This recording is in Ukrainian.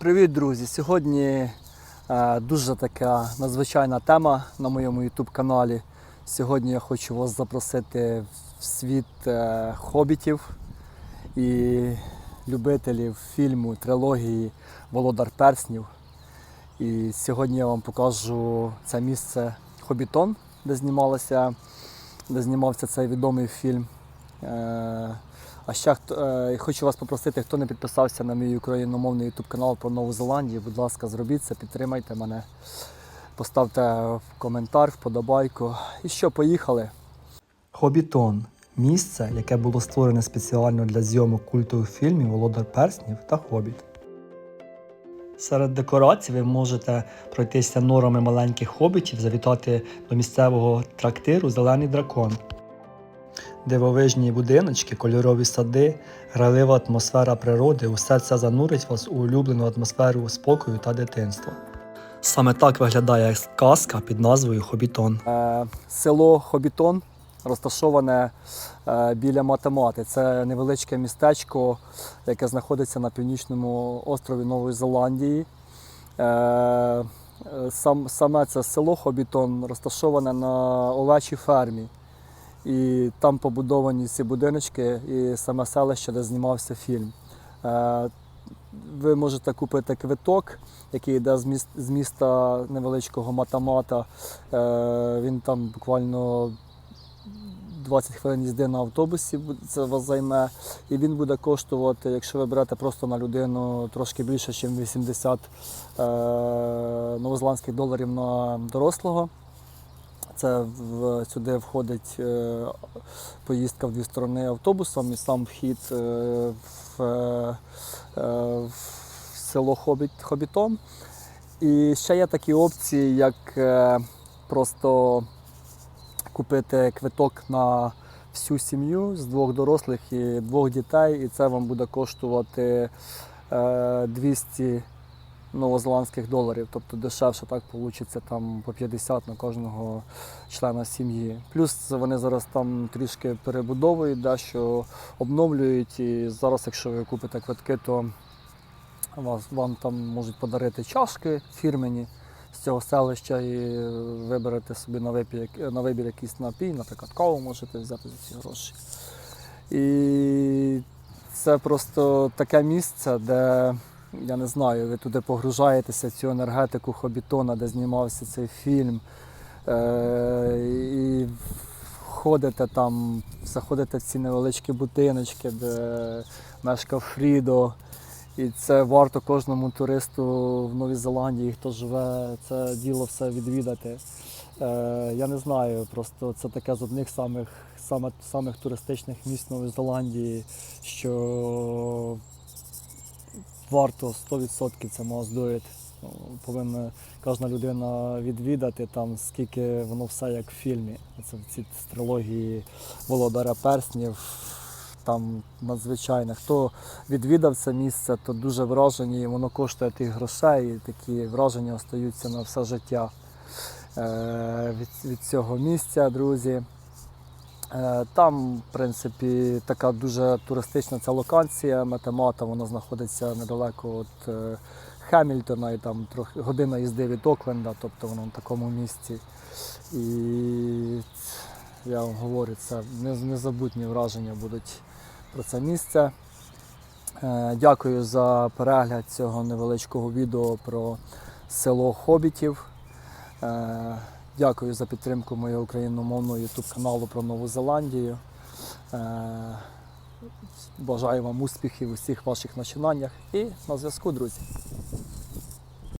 Привіт, друзі! Сьогодні е, дуже така надзвичайна тема на моєму YouTube каналі. Сьогодні я хочу вас запросити в світ е, хобітів і любителів фільму, трилогії Володар Перснів. І сьогодні я вам покажу це місце Хобітон, де знімалося, де знімався цей відомий фільм. А ще е, хочу вас попросити, хто не підписався на мій україномовний YouTube канал про Нову Зеландію, будь ласка, зробіть це, підтримайте мене. Поставте в коментар, вподобайку. І що, поїхали? Хобітон місце, яке було створене спеціально для зйомок культових фільмів Володар Перснів та Хобіт. Серед декорацій ви можете пройтися норами маленьких хобітів, завітати до місцевого трактиру Зелений дракон. Дивовижні будиночки, кольорові сади, грайлива атмосфера природи усе це занурить вас у улюблену атмосферу спокою та дитинства. Саме так виглядає казка під назвою Хобітон. Е, село Хобітон розташоване е, біля Математи. Це невеличке містечко, яке знаходиться на північному острові Нової Зеландії. Е, сам, саме це село Хобітон розташоване на овечій фермі. І там побудовані ці будиночки і саме селище, де знімався фільм. Е, Ви можете купити квиток, який йде з міс- з міста невеличкого Матамата. Е, Він там буквально 20 хвилин їзди на автобусі це вас займе. І він буде коштувати, якщо ви берете просто на людину трошки більше, ніж 80 е, новозеландських доларів на дорослого. Це в, сюди входить е, поїздка в дві сторони автобусом і сам вхід е, в, е, в село Хобіт, Хобітон. І ще є такі опції, як е, просто купити квиток на всю сім'ю з двох дорослих і двох дітей, і це вам буде коштувати е, 200 новозеландських доларів, тобто дешевше так вийде там по 50 на кожного члена сім'ї. Плюс вони зараз там трішки перебудовують, дещо обновлюють. І зараз, якщо ви купите квитки, то вас, вам там можуть подарити чашки фірмені з цього селища і виберете собі на вибір, на вибір якийсь напій, наприклад, каву можете взяти за ці гроші. І це просто таке місце, де я не знаю, ви туди погружаєтеся цю енергетику Хобітона, де знімався цей фільм. Е, і ходите там, заходите в ці невеличкі будиночки, де мешкав Фрідо. І це варто кожному туристу в Новій Зеландії, хто живе, це діло все відвідати. Е, я не знаю, просто це таке з одних самих, саме, самих туристичних місць Нової Зеландії, що варто 100% це it. Ну, Повинна кожна людина відвідати там, скільки воно все як в фільмі. Це в цій трилогії Володаря Перснів. Там надзвичайно. Хто відвідав це місце, то дуже вражені, воно коштує тих грошей, і такі враження остаються на все життя е, від, від цього місця, друзі. Е, Там, в принципі, така дуже туристична ця локація, Метемата, вона знаходиться недалеко від е, Хемільтона і там трохи година їзди від Окленда, тобто воно в такому місці. І я вам говорю, це незабутні враження будуть про це місце. Е, Дякую за перегляд цього невеличкого відео про село Хобітів. Дякую за підтримку моєї україномовного YouTube каналу про Нову Зеландію. Е, Бажаю вам успіхів у всіх ваших начинаннях і на зв'язку, друзі.